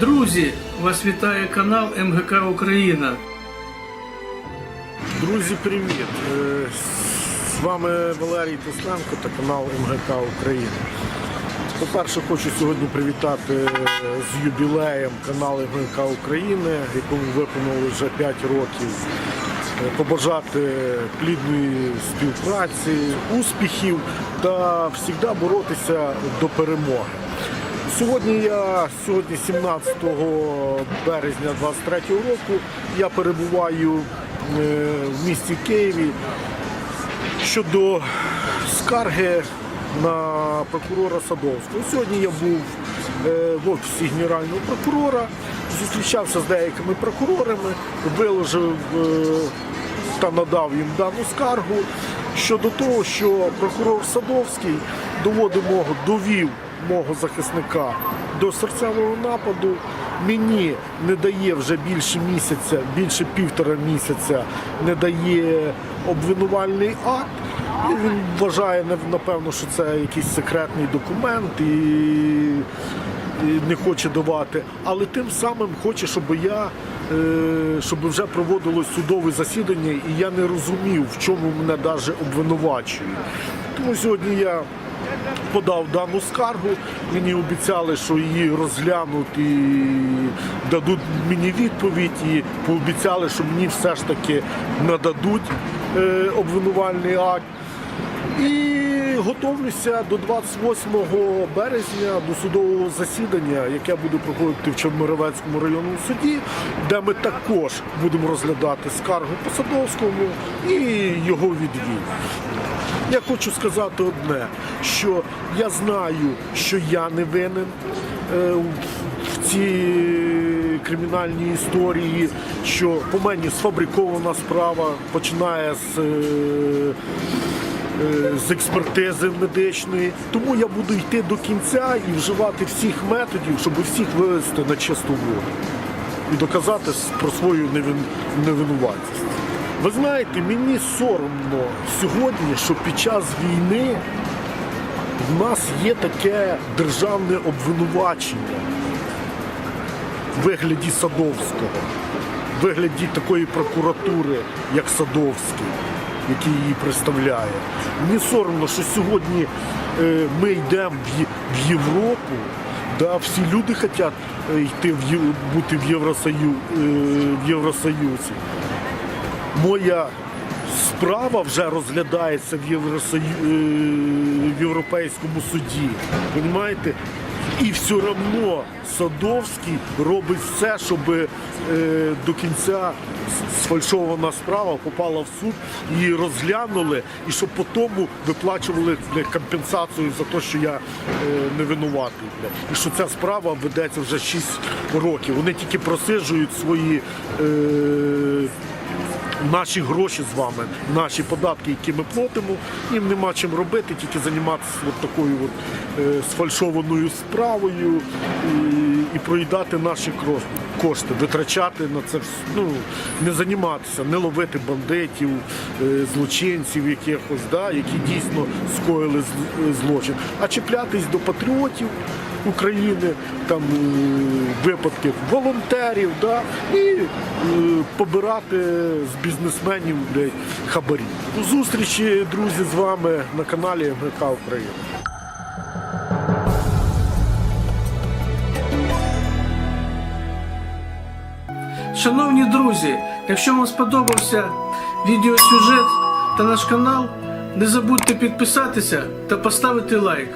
Друзі, вас вітає канал МГК Україна. Друзі, привіт! Е, З вами Валерій Тесленко та канал МГК Україна. По-перше, хочу сьогодні привітати е, з юбілеєм канал МГК України, якому виповнило вже 5 років. Е, Побажати плідної співпраці, успіхів та завжди боротися до перемоги. Сьогодні я сьогодні 17 березня 23 року я перебуваю е, в місті Києві щодо скарги на прокурора Садовського. Сьогодні я був е, в офісі генерального прокурора, зустрічався з деякими прокурорами, виложив е, та надав їм дану скаргу щодо того, що прокурор Садовський доводив довів мого захисника до серцевого нападу. Мені не дає вже більше місяця, більше півтора місяця не дає обвинувальний акт. І він вважає напевно, що це якийсь секретний документ і, не хоче давати. Але тим самим хоче, щоб я е, щоб вже проводилось судове засідання, і я не розумів, в чому мене навіть обвинувачують. Тому сьогодні я подав дану скаргу. Мені обіцяли, що її розглянуть і дадуть мені відповідь. І пообіцяли, що мені все ж таки нададуть е, обвинувальний акт. І готовлюся до 28 березня до судового засідання, яке буде проходити в Чорноморевецькому районному суді, де ми також будемо розглядати скаргу по Садовському і його відвід. Я хочу сказати одне, що я знаю, що я не винен е, в цій кримінальній історії, що по мені сфабрикована справа, починає з. Е, з експертизи медичної. Тому я буду йти до кінця і вживати всіх методів, щоб всіх вивести на чисту воду і доказати про свою невинуватість. Ви знаєте, мені соромно сьогодні, що під час війни в нас є таке державне обвинувачення в вигляді Садовського, в вигляді такої прокуратури, як Садовський, який її представляє. Мені соромно, що сьогодні е, ми йдемо в, Європу. Да, всі люди хочуть е, йти в бути в, Євросою, е, в Євросоюзі. Моя справа вже розглядається в, Євросою... в Європейському суді. Понімаєте? І все одно Садовський робить все, щоб е, до кінця сфальшована справа попала в суд, її розглянули, і щоб потім виплачували бля, компенсацію за те, що я е, не винуватий. І що ця справа ведеться вже 6 років. Вони тільки просиджують свої. Наші гроші з вами, наші податки, які ми платимо, їм нема чим робити, тільки займатися от такою от, е, сфальшованою справою і, і проїдати наші кошти, витрачати на це ну, не займатися, не ловити бандитів, е, злочинців якихось, да, які дійсно скоїли злочин, а чіплятись до патріотів. України, там е, випадків волонтерів, да, і е, побирати з бізнесменів блядь, хабарі. До зустрічі, друзі, з вами на каналі МГК Україна. Шановні друзі, якщо вам сподобався відеосюжет та наш канал, не забудьте підписатися та поставити лайк.